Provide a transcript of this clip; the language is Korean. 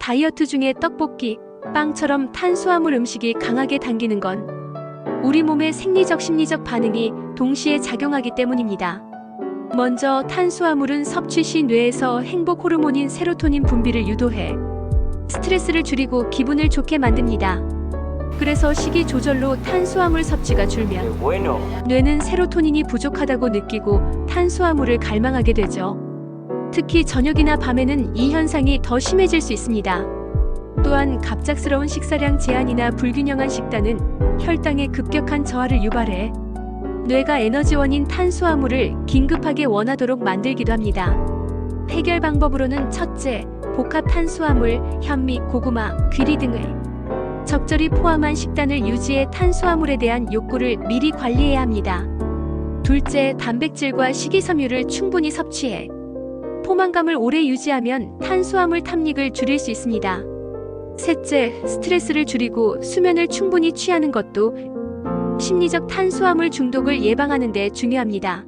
다이어트 중에 떡볶이, 빵처럼 탄수화물 음식이 강하게 당기는 건 우리 몸의 생리적 심리적 반응이 동시에 작용하기 때문입니다. 먼저 탄수화물은 섭취 시 뇌에서 행복 호르몬인 세로토닌 분비를 유도해 스트레스를 줄이고 기분을 좋게 만듭니다. 그래서 식이 조절로 탄수화물 섭취가 줄면. 뇌는 세로토닌이 부족하다고 느끼고 탄수화물을 갈망하게 되죠. 특히 저녁이나 밤에는 이 현상이 더 심해질 수 있습니다. 또한 갑작스러운 식사량 제한이나 불균형한 식단은 혈당의 급격한 저하를 유발해 뇌가 에너지원인 탄수화물을 긴급하게 원하도록 만들기도 합니다. 해결 방법으로는 첫째, 복합 탄수화물, 현미, 고구마, 귀리 등을 적절히 포함한 식단을 유지해 탄수화물에 대한 욕구를 미리 관리해야 합니다. 둘째, 단백질과 식이섬유를 충분히 섭취해 포만감을 오래 유지하면 탄수화물 탐닉을 줄일 수 있습니다. 셋째, 스트레스를 줄이고 수면을 충분히 취하는 것도 심리적 탄수화물 중독을 예방하는 데 중요합니다.